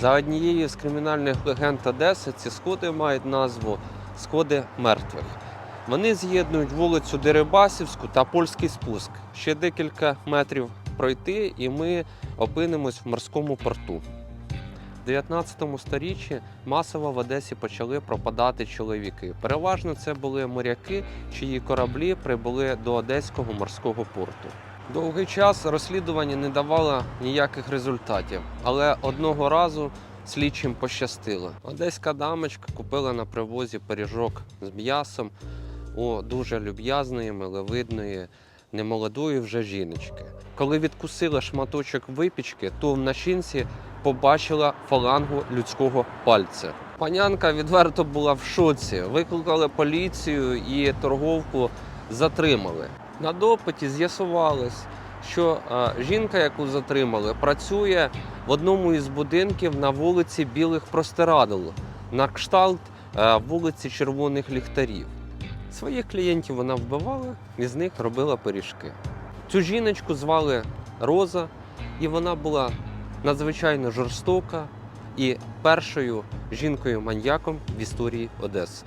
За однією з кримінальних легенд Одеси ці сходи мають назву Сходи мертвих. Вони з'єднують вулицю Дерибасівську та польський спуск. Ще декілька метрів пройти, і ми опинимось в морському порту. В 19 сторіччі масово в Одесі почали пропадати чоловіки. Переважно це були моряки, чиї кораблі прибули до Одеського морського порту. Довгий час розслідування не давало ніяких результатів, але одного разу слідчим пощастило. Одеська дамочка купила на привозі пиріжок з м'ясом у дуже люб'язної, миловидної, немолодої вже жіночки. Коли відкусила шматочок випічки, то в начинці побачила фалангу людського пальця. Панянка відверто була в шоці. Викликали поліцію і торговку затримали. На допиті з'ясувалось, що е, жінка, яку затримали, працює в одному із будинків на вулиці Білих Простирадл, на кшталт е, вулиці Червоних Ліхтарів. Своїх клієнтів вона вбивала і з них робила пиріжки. Цю жіночку звали Роза, і вона була надзвичайно жорстока і першою жінкою-маньяком в історії Одеси.